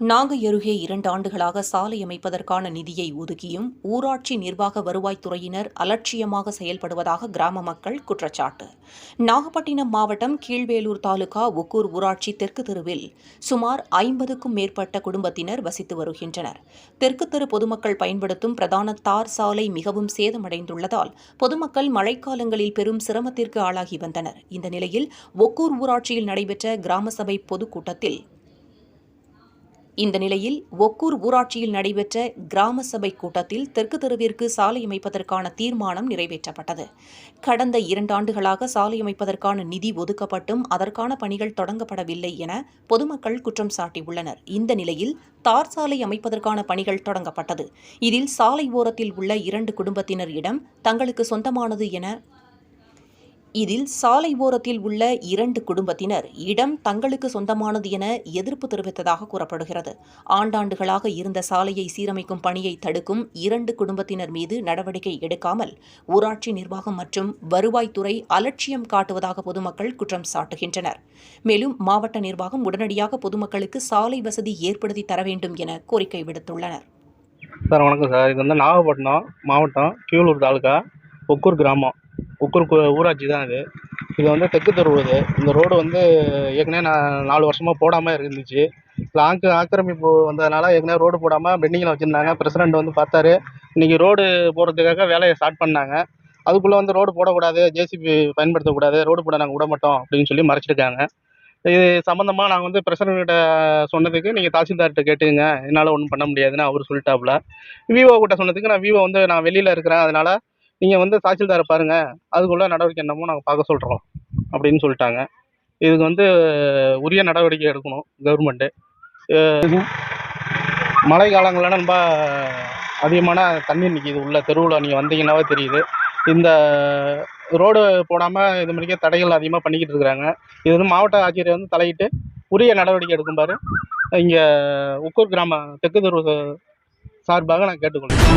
நாகை அருகே இரண்டு ஆண்டுகளாக சாலை அமைப்பதற்கான நிதியை ஒதுக்கியும் ஊராட்சி நிர்வாக வருவாய்த்துறையினர் அலட்சியமாக செயல்படுவதாக கிராம மக்கள் குற்றச்சாட்டு. நாகப்பட்டினம் மாவட்டம் கீழ்வேலூர் தாலுகா ஒக்கூர் ஊராட்சி தெற்கு தெருவில் சுமார் ஐம்பதுக்கும் மேற்பட்ட குடும்பத்தினர் வசித்து வருகின்றனர். தெற்கு தெரு பொதுமக்கள் பயன்படுத்தும் பிரதான தார் சாலை மிகவும் சேதமடைந்துள்ளதால் பொதுமக்கள் மழைக்காலங்களில் பெரும் சிரமத்திற்கு ஆளாகி வந்தனர். இந்த நிலையில் ஒக்கூர் ஊராட்சியில் நடைபெற்ற கிராம சபை பொதுக்கூட்டத்தில் இந்த நிலையில் ஒக்கூர் ஊராட்சியில் நடைபெற்ற கிராம சபை கூட்டத்தில் தெற்கு தெருவிற்கு சாலை அமைப்பதற்கான தீர்மானம் நிறைவேற்றப்பட்டது. கடந்த இரண்டு ஆண்டுகளாக சாலை அமைப்பதற்கான நிதி ஒதுக்கப்பட்டும் அதற்கான பணிகள் தொடங்கப்படவில்லை என பொதுமக்கள் குற்றம் சாட்டியுள்ளனர். இந்த நிலையில் தார் சாலை அமைப்பதற்கான பணிகள் தொடங்கப்பட்டது. இதில் சாலை ஓரத்தில் உள்ள இரண்டு குடும்பத்தினர் இடம் தங்களுக்கு சொந்தமானது என இதில் சாலை ஓரத்தில் உள்ள இரண்டு குடும்பத்தினர் இடம் தங்களுக்கு சொந்தமானது என எதிர்ப்பு தெரிவித்ததாக கூறப்படுகிறது. ஆண்டாண்டுகளாக இருந்த சாலையை சீரமைக்கும் பணியை தடுக்கும் இரண்டு குடும்பத்தினர் மீது நடவடிக்கை எடுக்காமல் ஊராட்சி நிர்வாகம் மற்றும் வருவாய்த்துறை அலட்சியம் காட்டுவதாக பொதுமக்கள் குற்றம் சாட்டுகின்றனர். மேலும் மாவட்ட நிர்வாகம் உடனடியாக பொதுமக்களுக்கு சாலை வசதி ஏற்படுத்தி தர வேண்டும் என கோரிக்கை விடுத்துள்ளனர். சார் வணக்கம் சார். இது வந்து நாகப்பட்டினம் மாவட்டம் கியூலூர் தாலுகா ஒக்கூர் கிராமம். ஒக்கூர் கு- ஊராட்சி தான் இது இது வந்து தெற்கு தெரு இது இந்த ரோடு வந்து ஏற்கனவே நான் நாலு வருஷமாக போடாமல் இருந்துச்சு. இதில் ஆக்கிரமிப்பு வந்ததுனால ஏற்கனவே ரோடு போடாமல் பெண்டிங்கில் வச்சுருந்தாங்க. பிரசிடெண்ட் வந்து பார்த்தாரு. இன்றைக்கி ரோடு போடுறதுக்காக வேலையை ஸ்டார்ட் பண்ணாங்க. அதுக்குள்ளே வந்து ரோடு போடக்கூடாது ஜேசிபி பயன்படுத்தக்கூடாது ரோடு போட நாங்கள் விட மாட்டோம் அப்படின்னு சொல்லி மறைச்சிருக்காங்க. இது சம்மந்தமாக நாங்கள் வந்து பிரசிடெண்ட் சொன்னதுக்கு நீங்கள் தாசில்தார்கிட்ட கேட்டுங்க என்னால் ஒன்றும் பண்ண முடியாதுன்னு அவர் சொல்லிட்டாப்புல. விவோ கிட்ட சொன்னதுக்கு நான் விவோ வந்து நான் வெளியில் இருக்கிறேன். அதனால் நீங்கள் வந்து தாசில்தாரை பாருங்கள் அதுக்குள்ளே நடவடிக்கை என்னமோ நாங்கள் பார்க்க சொல்கிறோம் அப்படின்னு சொல்லிட்டாங்க. இதுக்கு வந்து உரிய நடவடிக்கை எடுக்கணும் கவர்மெண்ட்டு மழை காலங்களில் ரொம்ப அதிகமான தண்ணி நிற்கிது உள்ள தெருவில் நீங்கள் வந்தீங்கன்னாவே தெரியுது. இந்த ரோடு போடாமல் இது மாதிரிக்கே தடைகள் அதிகமாக பண்ணிக்கிட்டு இருக்கிறாங்க. இது வந்து மாவட்ட ஆட்சியர் வந்து தலையிட்டு உரிய நடவடிக்கை எடுக்கும்பாரு இங்கே உக்கூர் கிராம தெற்கு தெரு சார்பாக நான் கேட்டுக்கொள்கிறேன்.